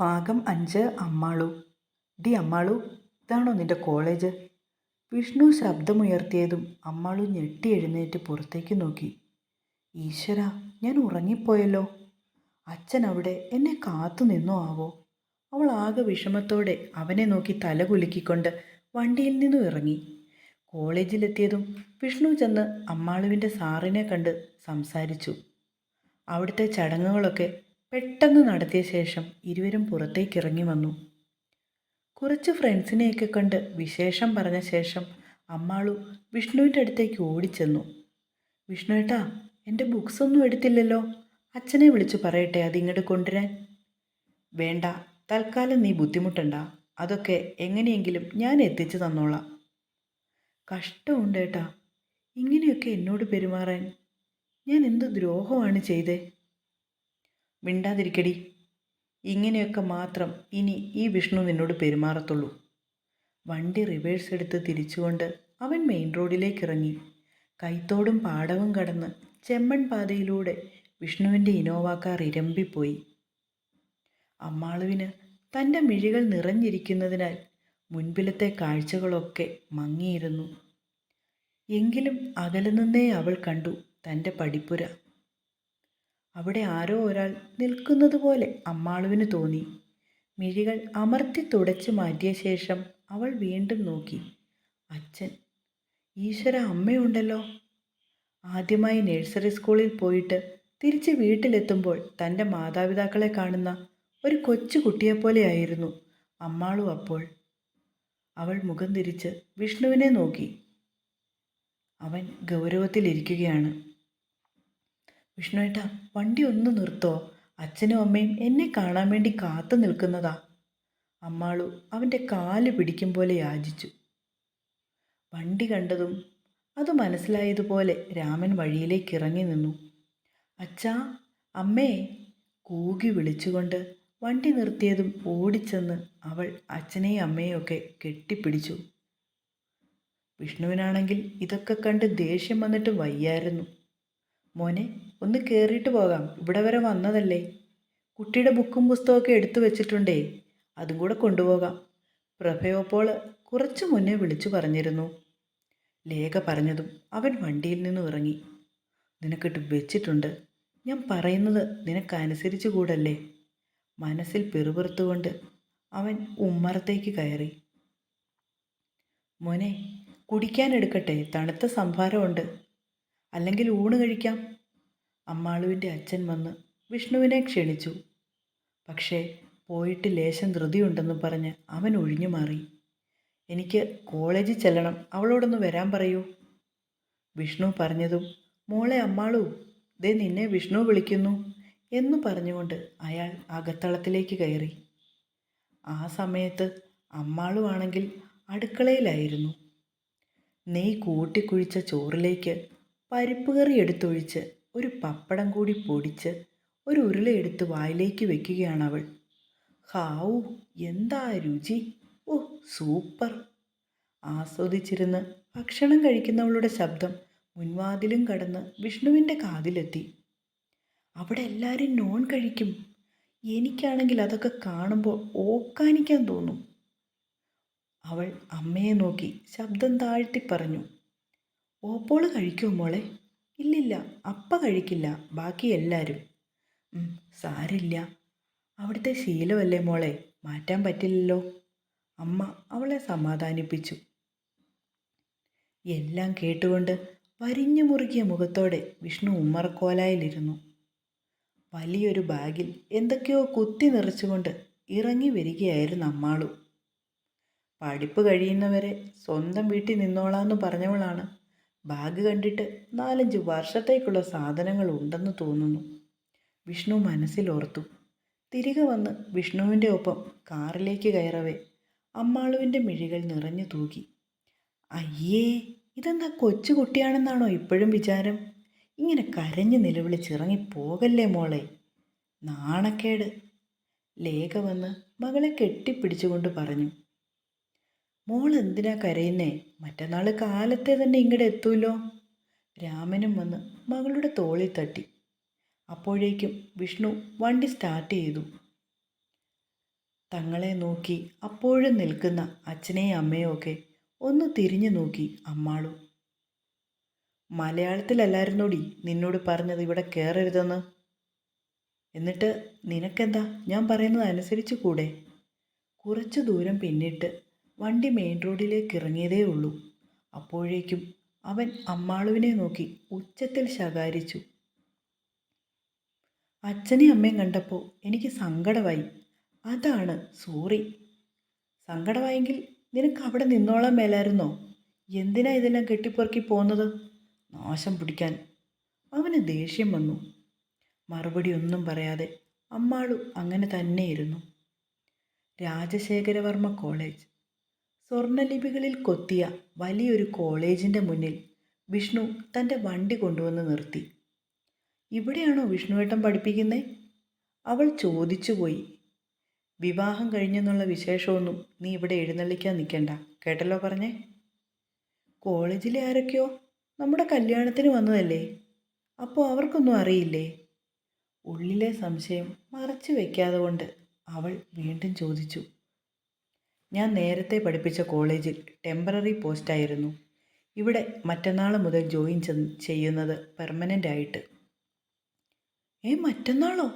ഭാഗം അഞ്ച് അമ്മാളു. ഡി അമ്മാളു ഇതാണോ നിന്റെ കോളേജ്? വിഷ്ണു ശബ്ദമുയർത്തിയതും അമ്മാളു ഞെട്ടി എഴുന്നേറ്റ് പുറത്തേക്ക് നോക്കി. ഈശ്വര ഞാൻ ഉറങ്ങിപ്പോയല്ലോ. അച്ഛൻ അവിടെ എന്നെ കാത്തു നിന്നോ ആവോ? അവൾ ആകെ വിഷമത്തോടെ അവനെ നോക്കി തല കുലുക്കിക്കൊണ്ട് വണ്ടിയിൽ നിന്നും ഇറങ്ങി. കോളേജിലെത്തിയതും വിഷ്ണു ചെന്ന് അമ്മാളുവിന്റെ സാറിനെ കണ്ട് സംസാരിച്ചു. അവിടുത്തെ ചടങ്ങുകളൊക്കെ പെട്ടെന്ന് നടത്തിയ ശേഷം ഇരുവരും പുറത്തേക്ക് ഇറങ്ങി വന്നു. കുറച്ച് ഫ്രണ്ട്സിനെയൊക്കെ കണ്ട് വിശേഷം പറഞ്ഞ ശേഷം അമ്മാളു വിഷ്ണുവിന്റെ അടുത്തേക്ക് ഓടിച്ചെന്നു. വിഷ്ണുവേട്ടാ എന്റെ ബുക്സ് ഒന്നും എടുത്തില്ലല്ലോ. അച്ഛനെ വിളിച്ചു പറയട്ടെ അത് ഇങ്ങോട്ട് കൊണ്ടുവരാൻ. വേണ്ട തൽക്കാലം നീ ബുദ്ധിമുട്ടണ്ട. അതൊക്കെ എങ്ങനെയെങ്കിലും ഞാൻ എത്തിച്ചു തന്നോളാം. കഷ്ടമുണ്ട് ഏട്ടാ. ഇങ്ങനെയൊക്കെ എന്നോട് പെരുമാറാൻ. ഞാൻ എന്ത് ദ്രോഹമാണ് ചെയ്തേ? മിണ്ടാതിരിക്കടി. ഇങ്ങനെയൊക്കെ മാത്രം ഇനി ഈ വിഷ്ണു നിന്നോട് പെരുമാറത്തുള്ളൂ. വണ്ടി റിവേഴ്സ് എടുത്ത് തിരിച്ചുകൊണ്ട് അവൻ മെയിൻ റോഡിലേക്ക് ഇറങ്ങി കൈത്തോടും പാടവും കടന്ന് ചെമ്മൺ പാതയിലൂടെ വിഷ്ണുവിന്റെ ഇനോവാക്കാർ കാർ ഇരമ്പിപ്പോയി. അമ്മാളുവിന് തന്റെ മിഴികൾ നിറഞ്ഞിരിക്കുന്നതിനാൽ മുൻപിലത്തെ കാഴ്ചകളൊക്കെ മങ്ങിയിരുന്നു. എങ്കിലും അകലെ നിന്നേ അവൾ കണ്ടു തന്റെ പടിപ്പുര. അവിടെ ആരോ ഒരാൾ നിൽക്കുന്നത് പോലെ അമ്മാളുവിന് തോന്നി. മിഴികൾ അമർത്തി തുടച്ചു മാറ്റിയ ശേഷം അവൾ വീണ്ടും നോക്കി. അച്ഛൻ ഈശ്വര അമ്മയുണ്ടല്ലോ. ആദ്യമായി നഴ്സറി സ്കൂളിൽ പോയിട്ട് തിരിച്ച് വീട്ടിലെത്തുമ്പോൾ തന്റെ മാതാപിതാക്കളെ കാണുന്ന ഒരു കൊച്ചു കുട്ടിയെപ്പോലെയായിരുന്നു അമ്മാളു അപ്പോൾ. അവൾ മുഖം തിരിച്ച് വിഷ്ണുവിനെ നോക്കി. അവൻ ഗൗരവത്തിലിരിക്കുകയാണ്. വിഷ്ണുവേട്ട വണ്ടി ഒന്ന് നിർത്തോ. അച്ഛനും അമ്മയും എന്നെ കാണാൻ വേണ്ടി കാത്തു നിൽക്കുന്നതാ. അമ്മാളു അവന്റെ കാൽ പിടിക്കും പോലെ യാചിച്ചു. വണ്ടി കണ്ടതും അത് മനസ്സിലായതുപോലെ രാമൻ വഴിയിലേക്ക് ഇറങ്ങി നിന്നു. അച്ഛാ അമ്മേ കൂകി വിളിച്ചുകൊണ്ട് വണ്ടി നിർത്തിയതും ഓടിച്ചെന്ന് അവൾ അച്ഛനെയും അമ്മയും ഒക്കെ കെട്ടിപ്പിടിച്ചു. വിഷ്ണുവിനാണെങ്കിൽ ഇതൊക്കെ കണ്ട് ദേഷ്യം വന്നിട്ട് വയ്യായിരുന്നു. മോനെ ഒന്ന് കയറിയിട്ട് പോകാം. ഇവിടെ വരെ വന്നതല്ലേ? കുട്ടിയുടെ ബുക്കും പുസ്തകമൊക്കെ എടുത്തു വെച്ചിട്ടുണ്ടേ. അതും കൂടെ കൊണ്ടുപോകാം. പ്രഭയോപ്പോൾ കുറച്ചു മുന്നേ വിളിച്ചു പറഞ്ഞിരുന്നു. ലേഖ പറഞ്ഞതും അവൻ വണ്ടിയിൽ നിന്ന് ഇറങ്ങി. നിനക്കിട്ട് വെച്ചിട്ടുണ്ട്. ഞാൻ പറയുന്നത് നിനക്കനുസരിച്ച് കൂടല്ലേ? മനസ്സിൽ പിറുപിറുത്തുകൊണ്ട് അവൻ ഉമ്മറത്തേക്ക് കയറി. മോനെ കുടിക്കാൻ എടുക്കട്ടെ. തണുത്ത സംഭാരമുണ്ട്. അല്ലെങ്കിൽ ഊണ് കഴിക്കാം. അമ്മാളുവിന്റെ അച്ഛൻ വന്ന് വിഷ്ണുവിനെ ക്ഷണിച്ചു. പക്ഷേ പോയിട്ട് ലേശം ധൃതിയുണ്ടെന്ന് പറഞ്ഞ് അവൻ ഒഴിഞ്ഞു മാറി. എനിക്ക് കോളേജിൽ ചെല്ലണം. അവളോടൊന്ന് വരാൻ പറയൂ. വിഷ്ണു പറഞ്ഞതും മോളെ അമ്മാളു ദേ നിന്നെ വിഷ്ണു വിളിക്കുന്നു എന്ന് പറഞ്ഞുകൊണ്ട് അയാൾ അകത്തളത്തിലേക്ക് കയറി. ആ സമയത്ത് അമ്മാളുവാണെങ്കിൽ അടുക്കളയിലായിരുന്നു. നെയ് കൂട്ടിക്കുഴിച്ച ചോറിലേക്ക് പരിപ്പ് കറി എടുത്തൊഴിച്ച് ഒരു പപ്പടം കൂടി പൊടിച്ച് ഒരു ഉരുളയെടുത്ത് വായിലേക്ക് വെക്കുകയാണ് അവൾ ഹാവു എന്താ രുചി? ഓ സൂപ്പർ. ആസ്വദിച്ചിരുന്ന് ഭക്ഷണം കഴിക്കുന്നവളുടെ ശബ്ദം മുൻവാതിലും കടന്ന് വിഷ്ണുവിന്റെ കാതിലെത്തി. അവിടെ എല്ലാവരും നോൺ കഴിക്കും. എനിക്കാണെങ്കിൽ അതൊക്കെ കാണുമ്പോൾ ഓക്കാനിക്കാൻ തോന്നും. അവൾ അമ്മയെ നോക്കി ശബ്ദം താഴ്ത്തി പറഞ്ഞു. ഓപ്പോൾ കഴിക്കുമോ മോളെ? ഇല്ലില്ല അപ്പ കഴിക്കില്ല ബാക്കി എല്ലാവരും സാരില്ല. അവിടുത്തെ ശീലമല്ലേ മോളെ? മാറ്റാൻ പറ്റില്ലല്ലോ. അമ്മ അവളെ സമാധാനിപ്പിച്ചു. എല്ലാം കേട്ടുകൊണ്ട് വരിഞ്ഞു മുറുകിയ മുഖത്തോടെ വിഷ്ണു ഉമ്മറക്കോലായിലിരുന്നു. വലിയൊരു ബാഗിൽ എന്തൊക്കെയോ കുത്തി നിറച്ചുകൊണ്ട് ഇറങ്ങി വരികയായിരുന്നു അമ്മാളു. പഠിപ്പ് കഴിയുന്നവരെ സ്വന്തം വീട്ടിൽ നിന്നോളാന്ന് പറഞ്ഞവളാണ് ബാഗ് കണ്ടിട്ട് നാലഞ്ച് വർഷത്തേക്കുള്ള സാധനങ്ങൾ ഉണ്ടെന്ന് തോന്നുന്നു. വിഷ്ണു മനസ്സിലോർത്തു. തിരികെ വന്ന് വിഷ്ണുവിന്റെ ഒപ്പം കാറിലേക്ക് കയറവേ. അമ്മാളുവിന്റെ മിഴികൾ നിറഞ്ഞു തൂകി. അയ്യേ ഇതെന്താ കൊച്ചുകുട്ടിയാണെന്നാണോ ഇപ്പോഴും വിചാരം? ഇങ്ങനെ കരഞ്ഞു നിലവിളിച്ചിറങ്ങി പോകല്ലേ മോളെ? നാണക്കേട്. ലേഖ വന്ന് മകളെ കെട്ടിപ്പിടിച്ചുകൊണ്ട് പറഞ്ഞു. മോൾ എന്തിനാ കരയുന്നേ? മറ്റന്നാൾ കാലത്തെ തന്നെ ഇങ്ങടെ എത്തൂല്ലോ രാമനും വന്ന് മകളുടെ തോളിൽ തട്ടി. അപ്പോഴേക്കും വിഷ്ണു വണ്ടി സ്റ്റാർട്ട് ചെയ്തു. തങ്ങളെ നോക്കി അപ്പോഴും നിൽക്കുന്ന അച്ഛനെയും അമ്മയും ഒക്കെ ഒന്ന് തിരിഞ്ഞു നോക്കി അമ്മാളു. മലയാളത്തിലല്ലായിരുന്നോടി നിന്നോട് പറഞ്ഞത് ഇവിടെ കയറരുതെന്ന് എന്നിട്ട് നിനക്കെന്താ? ഞാൻ പറയുന്നത് അനുസരിച്ച് കൂടെ. കുറച്ചു ദൂരം പിന്നിട്ട് വണ്ടി മെയിൻ റോഡിലേക്ക് ഇറങ്ങിയതേ ഉള്ളൂ. അപ്പോഴേക്കും അവൻ അമ്മാളുവിനെ നോക്കി ഉച്ചത്തിൽ ശകാരിച്ചു. അച്ഛനെയും അമ്മയും കണ്ടപ്പോൾ എനിക്ക് സങ്കടമായി. അതാണ് സോറി. സങ്കടമായെങ്കിൽ നിനക്ക് അവിടെ നിന്നോളാൻ മേലായിരുന്നോ? എന്തിനാ ഇതെല്ലാം കെട്ടിപ്പൊറുക്കി പോകുന്നത്? നാശം പിടിക്കാൻ. അവന് ദേഷ്യം വന്നു. മറുപടി ഒന്നും പറയാതെ അമ്മാളു അങ്ങനെ തന്നെയിരുന്നു. രാജശേഖരവർമ്മ കോളേജ്. സ്വർണലിപികളിൽ കൊത്തിയ വലിയൊരു കോളേജിന്റെ മുന്നിൽ വിഷ്ണു തന്റെ വണ്ടി കൊണ്ടുവന്ന് നിർത്തി. ഇവിടെയാണോ വിഷ്ണുവേട്ടൻ പഠിപ്പിക്കുന്നത് അവൾ ചോദിച്ചുപോയി വിവാഹം കഴിഞ്ഞെന്നുള്ള വിശേഷമൊന്നും നീ ഇവിടെ എഴുന്നള്ളിക്കാൻ നിൽക്കണ്ട. കേട്ടല്ലോ പറഞ്ഞേ? കോളേജിലെ ആരൊക്കെയോ? നമ്മുടെ കല്യാണത്തിന് വന്നതല്ലേ? അപ്പോൾ അവർക്കൊന്നും അറിയില്ലേ? ഉള്ളിലെ സംശയം മറച്ചു വയ്ക്കാതെ കൊണ്ട് അവൾ വീണ്ടും ചോദിച്ചു. ഞാൻ നേരത്തെ പഠിപ്പിച്ച കോളേജിൽ ടെമ്പററി പോസ്റ്റായിരുന്നു. ഇവിടെ മറ്റന്നാൾ മുതൽ ജോയിൻ ചെയ്യുന്നത് പെർമനന്റ് ആയിട്ട്. ഏ മറ്റന്നാളോ?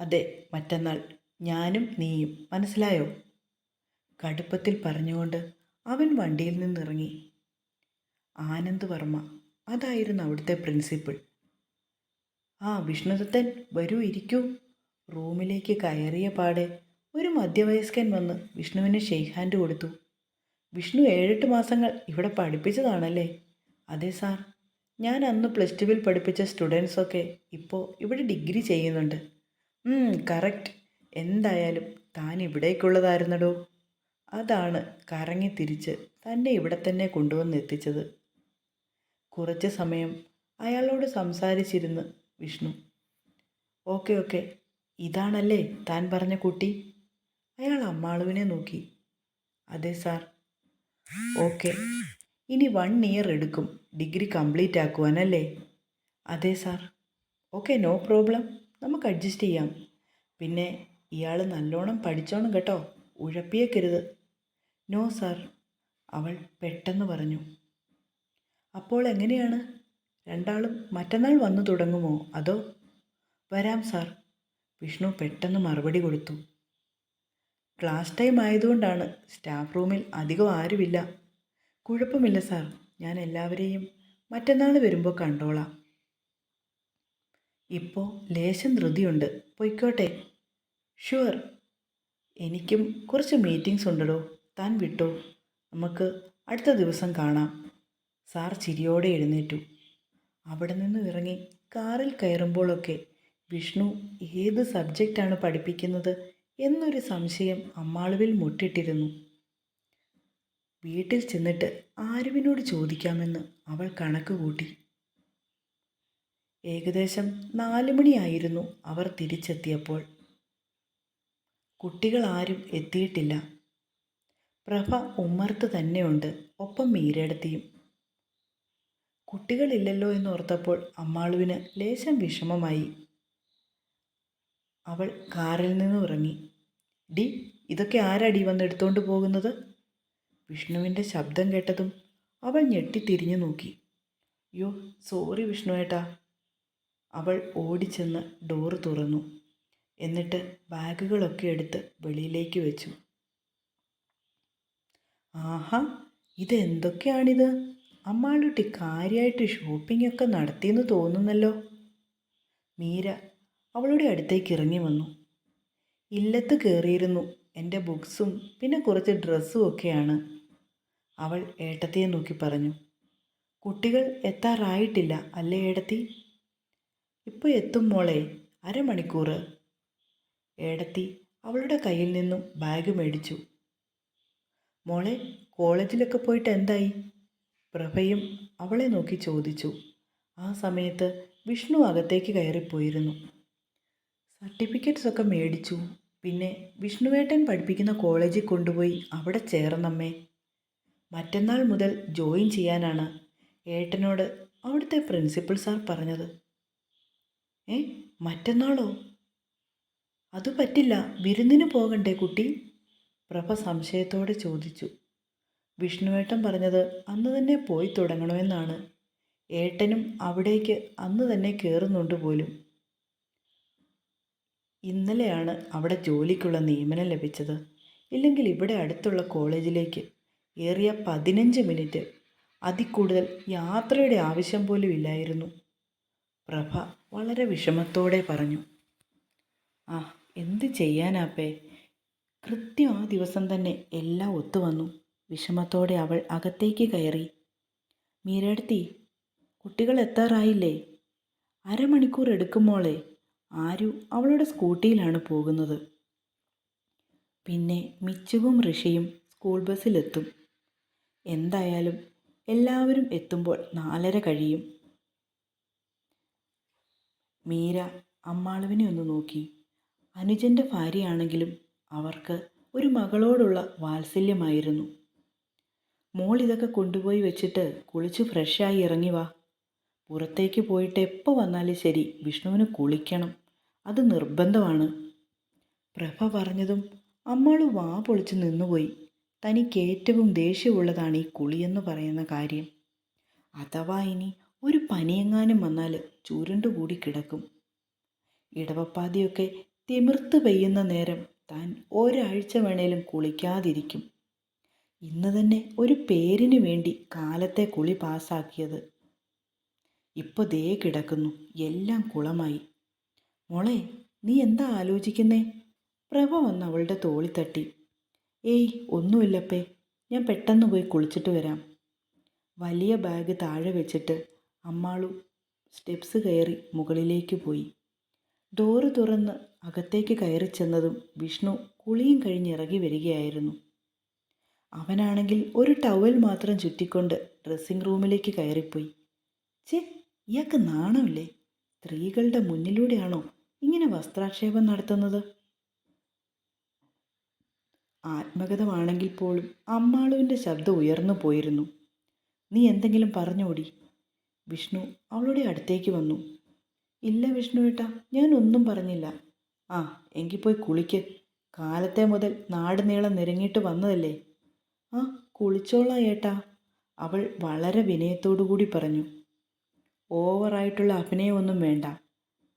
അതെ മറ്റന്നാൾ. ഞാനും നീയും. മനസ്സിലായോ? കടുപ്പത്തിൽ പറഞ്ഞുകൊണ്ട് അവൻ വണ്ടിയിൽ നിന്നിറങ്ങി. ആനന്ദ് വർമ്മ അതായിരുന്നു അവിടുത്തെ പ്രിൻസിപ്പിൾ. ആ വിഷ്ണുദത്തൻ വരൂ ഇരിക്കൂ. റൂമിലേക്ക് കയറിയ പാടെ ഒരു മധ്യവയസ്കൻ വന്ന് വിഷ്ണുവിന് ഷെയ്ക്ക് ഹാൻഡ് കൊടുത്തു. വിഷ്ണു ഏഴെട്ട് മാസങ്ങൾ ഇവിടെ പഠിപ്പിച്ചതാണല്ലേ? അതെ സാർ. ഞാൻ അന്ന് പ്ലസ് ടുവിൽ പഠിപ്പിച്ച സ്റ്റുഡൻസൊക്കെ ഇപ്പോൾ ഇവിടെ ഡിഗ്രി ചെയ്യുന്നുണ്ട്. കറക്റ്റ്. എന്തായാലും താൻ ഇവിടേക്കുള്ളതായിരുന്നടോ? അതാണ് കറങ്ങി തിരിച്ച് തന്നെ ഇവിടെ തന്നെ കൊണ്ടുവന്ന് എത്തിച്ചത്. കുറച്ച് സമയം അയാളോട് സംസാരിച്ചിരുന്ന് വിഷ്ണു. Okay okay. ഇതാണല്ലേ താൻ പറഞ്ഞ കുട്ടി? അയാൾ അമ്മാളുവിനെ നോക്കി. അതെ സാർ. ഓക്കെ. ഇനി വൺ ഇയർ എടുക്കും. ഡിഗ്രി കംപ്ലീറ്റ് ആക്കുവാനല്ലേ? അതെ സാർ. Okay no problem. നമുക്ക് അഡ്ജസ്റ്റ് ചെയ്യാം. പിന്നെ ഇയാൾ നല്ലോണം പഠിച്ചോണം കേട്ടോ. ഉഴപ്പിയേക്കരുത്. No sir. അവൾ പെട്ടെന്ന് പറഞ്ഞു. അപ്പോൾ എങ്ങനെയാണ്? രണ്ടാളും മറ്റന്നാൾ വന്നു തുടങ്ങുമോ? അതോ? വരാം സാർ. വിഷ്ണു പെട്ടെന്ന് മറുപടി കൊടുത്തു. ക്ലാസ് ടൈം ആയതുകൊണ്ടാണ് സ്റ്റാഫ് റൂമിൽ അധികം ആരുമില്ല. കുഴപ്പമില്ല സാർ. ഞാൻ എല്ലാവരെയും മറ്റന്നാൾ വരുമ്പോൾ കണ്ടോളാം. ഇപ്പോൾ ലേശം ധൃതിയുണ്ട്. പൊയ്ക്കോട്ടെ. ഷുവർ. എനിക്കും കുറച്ച് മീറ്റിംഗ്സ് ഉണ്ടല്ലോ താൻ വിട്ടോ. നമുക്ക് അടുത്ത ദിവസം കാണാം. സാർ ചിരിയോടെ എഴുന്നേറ്റു. അവിടെ നിന്ന് ഇറങ്ങി കാറിൽ കയറുമ്പോഴൊക്കെ വിഷ്ണു ഏത് സബ്ജക്റ്റാണ് പഠിപ്പിക്കുന്നത്? എന്നൊരു സംശയം അമ്മാളുവിൽ മുട്ടിട്ടിരുന്നു. വീട്ടിൽ ചെന്നിട്ട് ആരുവിനോട് ചോദിക്കാമെന്ന് അവൾ കണക്ക് കൂട്ടി. ഏകദേശം നാലുമണിയായിരുന്നു അവർ തിരിച്ചെത്തിയപ്പോൾ. കുട്ടികൾ ആരും എത്തിയിട്ടില്ല. പ്രഭ ഉമ്മർത്ത് തന്നെയുണ്ട് ഒപ്പം മീരടത്തിയും. കുട്ടികളില്ലല്ലോ എന്നോർത്തപ്പോൾ അമ്മാളുവിന് ലേശം വിഷമമായി. അവൾ കാറിൽ നിന്ന് ഇറങ്ങി ഡി ഇതൊക്കെ ആരാടി വന്ന് എടുത്തുകൊണ്ട് പോകുന്നത്? വിഷ്ണുവിന്റെ ശബ്ദം കേട്ടതും അവൾ ഞെട്ടിത്തിരിഞ്ഞു നോക്കി. യോ സോറി വിഷ്ണു ഏട്ടാ. അവൾ ഓടിച്ചെന്ന് ഡോറ് തുറന്നു. എന്നിട്ട് ബാഗുകളൊക്കെ എടുത്ത് വെളിയിലേക്ക് വെച്ചു. ആഹാ ഇതെന്തൊക്കെയാണിത്? അമ്മാളുട്ടി കാര്യമായിട്ട് ഷോപ്പിംഗ് ഒക്കെ നടത്തിയെന്ന് തോന്നുന്നല്ലോ. മീര അവളുടെ അടുത്തേക്ക് ഇറങ്ങി വന്നു. ഇല്ലത്ത് കയറിയിരുന്നു എന്റെ ബുക്സും പിന്നെ കുറച്ച് ഡ്രസ്സും ഒക്കെയാണ്. അവൾ ഏട്ടത്തിയെ നോക്കി പറഞ്ഞു. കുട്ടികൾ എത്താറായിട്ടില്ല അല്ലേ ഏടത്തി? ഇപ്പോൾ എത്തും മോളെ അരമണിക്കൂർ ഏടത്തി അവളുടെ കയ്യിൽ നിന്നും ബാഗ് മേടിച്ചു. മോളെ കോളേജിലൊക്കെ പോയിട്ട് എന്തായി? പ്രഭയും അവളെ നോക്കി ചോദിച്ചു. ആ സമയത്ത് വിഷ്ണു അകത്തേക്ക് കയറിപ്പോയിരുന്നു. സർട്ടിഫിക്കറ്റ്സ് ഒക്കെ മേടിച്ചു. പിന്നെ വിഷ്ണുവേട്ടൻ പഠിപ്പിക്കുന്ന കോളേജിൽ കൊണ്ടുപോയി അവിടെ ചേർന്നമ്മേ. മറ്റന്നാൾ മുതൽ ജോയിൻ ചെയ്യാനാണ് ഏട്ടനോട് അവിടുത്തെ പ്രിൻസിപ്പൽ സാർ പറഞ്ഞത്. ഏ മറ്റന്നാളോ? അത് പറ്റില്ല വിരുന്നിന് പോകണ്ടേ കുട്ടി? പ്രഭ സംശയത്തോടെ ചോദിച്ചു. വിഷ്ണുവേട്ടൻ പറഞ്ഞത് അന്ന് തന്നെ പോയി തുടങ്ങണമെന്നാണ്. ഏട്ടനും അവിടേക്ക് അന്ന് തന്നെ കയറുന്നുണ്ട് പോലും. ഇന്നലെയാണ് അവിടെ ജോലിക്കുള്ള നിയമനം ലഭിച്ചത്. ഇല്ലെങ്കിൽ ഇവിടെ അടുത്തുള്ള കോളേജിലേക്ക് ഏറിയ പതിനഞ്ച് മിനിറ്റ് അതിക്കൂടുതൽ യാത്രയുടെ ആവശ്യം പോലും ഇല്ലായിരുന്നു. പ്രഭ വളരെ വിഷമത്തോടെ പറഞ്ഞു. ആ എന്ത് ചെയ്യാനാപ്പേ കൃത്യം ആ ദിവസം തന്നെ എല്ലാം ഒത്തുവന്നു വിഷമത്തോടെ അവൾ അകത്തേക്ക് കയറി. മീരടുത്തി കുട്ടികൾ എത്താറായില്ലേ? അരമണിക്കൂർ എടുക്കുമ്പോളേ ആരു അവളുടെ സ്കൂട്ടിയിലാണ് പോകുന്നത്. പിന്നെ മിച്ചുവും ഋഷിയും സ്കൂൾ ബസ്സിലെത്തും. എന്തായാലും എല്ലാവരും എത്തുമ്പോൾ നാലര കഴിയും. മീര അമ്മാളുവിനെ ഒന്ന് നോക്കി. അനുജന്റെ ഭാര്യയാണെങ്കിലും അവർക്ക് ഒരു മകളോടുള്ള വാത്സല്യമായിരുന്നു. മോൾ ഇതൊക്കെ കൊണ്ടുപോയി വെച്ചിട്ട് കുളിച്ച് ഫ്രഷായി ഇറങ്ങി വാ. പുറത്തേക്ക് പോയിട്ട് എപ്പോൾ വന്നാലും ശരി വിഷ്ണുവിന് കുളിക്കണം. അത് നിർബന്ധമാണ്. പ്രഭ പറഞ്ഞതും അമ്മാൾ വാ പൊളിച്ച് നിന്നുപോയി. തനിക്ക് ഏറ്റവും ദേഷ്യമുള്ളതാണ് ഈ കുളിയെന്ന് പറയുന്ന കാര്യം. അഥവാ ഇനി ഒരു പനിയെങ്ങാനും വന്നാൽ ചുരുണ്ടുകൂടി കിടക്കും. ഇടവപ്പാതിയൊക്കെ തിമിർത്ത് പെയ്യുന്ന നേരം താൻ ഒരാഴ്ച വേണേലും കുളിക്കാതിരിക്കും. ഇന്ന് തന്നെ ഒരു പേരിന് വേണ്ടി കാലത്തെ കുളി പാസ്സാക്കിയത് ഇപ്പോൾ ദേ കിടക്കുന്നു. എല്ലാം കുളമായി. മോളെ നീ എന്താ ആലോചിക്കുന്നേ? പ്രഭ വന്ന് അവളുടെ തോളി തട്ടി. ഏയ് ഒന്നുമില്ലപ്പേ. ഞാൻ പെട്ടെന്ന് പോയി കുളിച്ചിട്ട് വരാം. വലിയ ബാഗ് താഴെ വെച്ചിട്ട് അമ്മാളു സ്റ്റെപ്സ് കയറി മുകളിലേക്ക് പോയി. ഡോറ് തുറന്ന് അകത്തേക്ക് കയറി ചെന്നതും വിഷ്ണു കുളിയും കഴിഞ്ഞ് ഇറങ്ങി വരികയായിരുന്നു. അവനാണെങ്കിൽ ഒരു ടവൽ മാത്രം ചുറ്റിക്കൊണ്ട് ഡ്രസ്സിംഗ് റൂമിലേക്ക് കയറിപ്പോയി. ചേ ഇയാൾക്ക് നാണമില്ലേ? സ്ത്രീകളുടെ മുന്നിലൂടെയാണോ ഇങ്ങനെ വസ്ത്രാക്ഷേപം നടത്തുന്നത്? ആത്മഗതമാണെങ്കിൽ പോലും അമ്മാളുവിന്റെ ശബ്ദം ഉയർന്നു പോയിരുന്നു. നീ എന്തെങ്കിലും പറഞ്ഞോടി. വിഷ്ണു അവളുടെ അടുത്തേക്ക് വന്നു. ഇല്ല വിഷ്ണു ഏട്ടാ ഞാൻ ഒന്നും പറഞ്ഞില്ല. ആ എങ്കിൽ പോയി കുളിക്ക്. കാലത്തെ മുതൽ നാട് നീളം നിരങ്ങിയിട്ട് വന്നതല്ലേ? ആ കുളിച്ചോളാം ഏട്ടാ അവൾ വളരെ വിനയത്തോടു കൂടി പറഞ്ഞു. ഓവറായിട്ടുള്ള അഭിനയമൊന്നും വേണ്ട.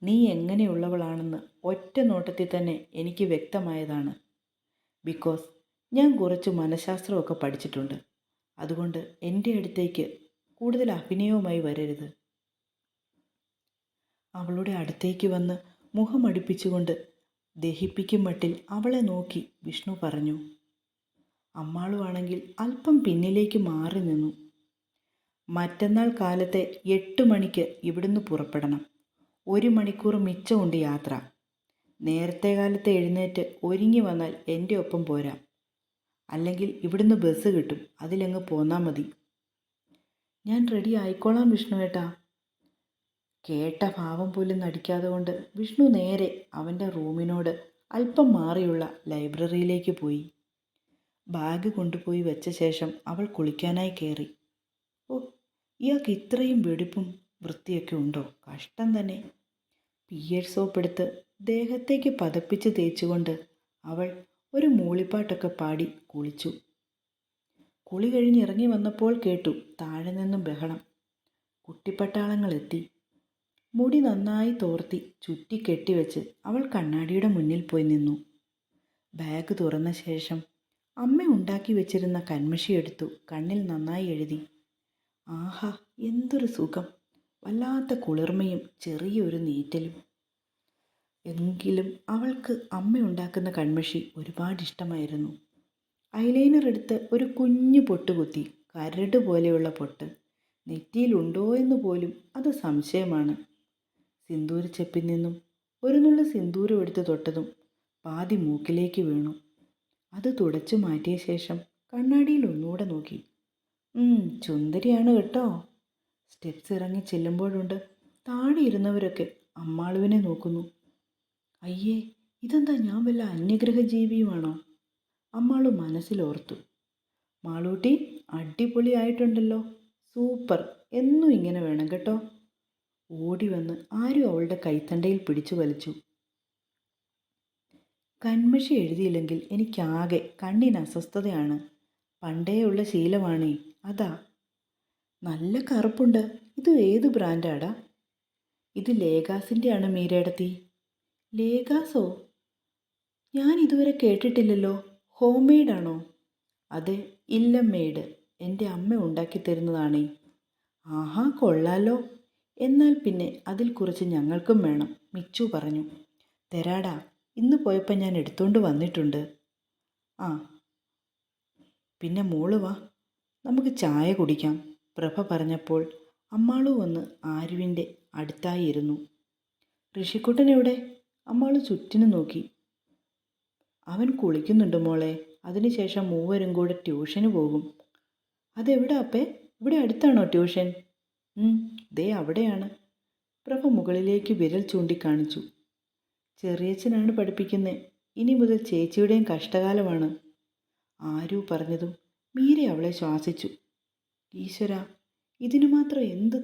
നീ എങ്ങനെയുള്ളവളാണെന്ന് ഒറ്റ നോട്ടത്തിൽ തന്നെ എനിക്ക് വ്യക്തമായതാണ്. ബിക്കോസ് ഞാൻ കുറച്ച് മനഃശാസ്ത്രമൊക്കെ പഠിച്ചിട്ടുണ്ട്. അതുകൊണ്ട് എന്റെ അടുത്തേക്ക് കൂടുതൽ അഭിനയവുമായി വരരുത്. അവളുടെ അടുത്തേക്ക് വന്ന് മുഖമടുപ്പിച്ചുകൊണ്ട് ദഹിപ്പിക്കും മട്ടിൽ അവളെ നോക്കി വിഷ്ണു പറഞ്ഞു അമ്മാളുവാണെങ്കിൽ അല്പം പിന്നിലേക്ക് മാറി നിന്നു. മറ്റന്നാൾ കാലത്തെ എട്ട് മണിക്ക് ഇവിടുന്ന് പുറപ്പെടണം. ഒരു മണിക്കൂർ മിച്ചമുണ്ട് യാത്ര. നേരത്തെ കാലത്ത് എഴുന്നേറ്റ് ഒരുങ്ങി വന്നാൽ എന്റെ ഒപ്പം പോരാം. അല്ലെങ്കിൽ ഇവിടുന്ന് ബസ് കിട്ടും. അതിലങ്ങ് പോന്നാൽ മതി. ഞാൻ റെഡി ആയിക്കോളാം വിഷ്ണു ഏട്ടാ. കേട്ട ഭാവം പോലും നടിക്കാതെ കൊണ്ട് വിഷ്ണു നേരെ അവന്റെ റൂമിനോട് അല്പം മാറിയുള്ള ലൈബ്രറിയിലേക്ക് പോയി. ബാഗ് കൊണ്ടുപോയി വെച്ച ശേഷം അവൾ കുളിക്കാനായി കയറി ഓ ഇയാൾക്ക് ഇത്രയും വെടിപ്പും വൃത്തിയൊക്കെ ഉണ്ടോ? കഷ്ടം തന്നെ. പിയേഡ് സോപ്പ് എടുത്ത് ദേഹത്തേക്ക് പതപ്പിച്ച് തേച്ചുകൊണ്ട് അവൾ ഒരു മൂളിപ്പാട്ടൊക്കെ പാടി കുളിച്ചു. കുളി കഴിഞ്ഞിറങ്ങി വന്നപ്പോൾ കേട്ടു താഴെ നിന്നും ബഹളം. കുട്ടിപ്പട്ടാളങ്ങൾ എത്തി. മുടി നന്നായി തോർത്തി ചുറ്റി കെട്ടിവെച്ച് അവൾ കണ്ണാടിയുടെ മുന്നിൽ പോയി നിന്നു. ബാഗ് തുറന്ന ശേഷം അമ്മ ഉണ്ടാക്കി വെച്ചിരുന്ന കന്മഷി എടുത്തു കണ്ണിൽ നന്നായി എഴുതി. ആഹാ എന്തൊരു സുഖം. വല്ലാത്ത കുളിർമയും ചെറിയൊരു നീറ്റലും. എങ്കിലും അവൾക്ക് അമ്മ ഉണ്ടാക്കുന്ന കൺമഷി ഒരുപാട് ഇഷ്ടമായിരുന്നു. ഐലൈനർ എടുത്ത് ഒരു കുഞ്ഞു പൊട്ട് കുത്തി കരട് പോലെയുള്ള പൊട്ട് നെറ്റിയിലുണ്ടോ എന്ന് പോലും അത് സംശയമാണ്. സിന്ദൂരച്ചെപ്പിൽ നിന്നും ഒരു നുള്ള സിന്ദൂരം എടുത്ത് തൊട്ടതും പാതി മൂക്കിലേക്ക് വീണു. അത് തുടച്ചു മാറ്റിയ ശേഷം കണ്ണാടിയിൽ ഒന്നുകൂടെ നോക്കി. "ഉം, ചുന്ദരിയാണ് കേട്ടോ. സ്റ്റെപ്സ് ഇറങ്ങി ചെല്ലുമ്പോഴുണ്ട് താഴെ ഇരുന്നവരൊക്കെ അമ്മാളുവിനെ നോക്കുന്നു. അയ്യേ ഇതെന്താ ഞാൻ വല്ല അന്യഗ്രഹ ജീവിയുമാണോ അമ്മാളു മനസ്സിലോർത്തു. മാളൂട്ടി അടിപൊളിയായിട്ടുണ്ടല്ലോ. സൂപ്പർ. എന്നും ഇങ്ങനെ വേണം കേട്ടോ. ഓടി വന്ന് ആരും അവളുടെ കൈത്തണ്ടയിൽ പിടിച്ചു വലിച്ചു. കൺമഷി എഴുതിയില്ലെങ്കിൽ എനിക്കാകെ കണ്ണിന് അസ്വസ്ഥതയാണ്. പണ്ടേയുള്ള ശീലമാണേ. അതാ നല്ല കറുപ്പുണ്ട്. ഇത് ഏത് ബ്രാൻഡാടാ? ഇത് ലേഗാസിന്റെ ആണ് മീരേടത്തി? ലേഗാസോ? ഞാൻ ഇതുവരെ കേട്ടിട്ടില്ലല്ലോ. ഹോം മെയ്ഡാണോ അതെ ഇല്ല മെയ്ഡ് എന്റെ അമ്മ ഉണ്ടാക്കി തരുന്നതാണേ. ആഹാ കൊള്ളാലോ. എന്നാൽ പിന്നെ അതിൽ കുറച്ച് ഞങ്ങൾക്കും വേണം മിച്ചു പറഞ്ഞു. തരാടാ ഇന്ന് പോയപ്പോൾ ഞാൻ എടുത്തുകൊണ്ട് വന്നിട്ടുണ്ട്. ആ പിന്നെ മോൾ വാ. നമുക്ക് ചായ കുടിക്കാം. പ്രഭ പറഞ്ഞപ്പോൾ അമ്മാളു വന്ന് ആരുവിന്റെ അടുത്തായിരുന്നു. ഋഷിക്കുട്ടൻ എവിടെ? അമ്മാൾ ചുറ്റിനും നോക്കി. അവൻ കുളിക്കുന്നുണ്ട് മോളെ. അതിനുശേഷം മൂവരും കൂടെ ട്യൂഷന് പോകും. അതെവിടെ അപ്പേ? ഇവിടെ അടുത്താണോ ട്യൂഷൻ? ദേ അവിടെയാണ്. പ്രഭ മുകളിലേക്ക് വിരൽ ചൂണ്ടിക്കാണിച്ചു. ചെറിയച്ഛനാണ് പഠിപ്പിക്കുന്നത് ഇനി മുതൽ ചേച്ചിയുടെയും കഷ്ടകാലമാണ്. ആരു പറഞ്ഞതും മീര അവളെ ശ്വാസിച്ചു. ഈശ്വര ഇതിനു മാത്രം എന്ത്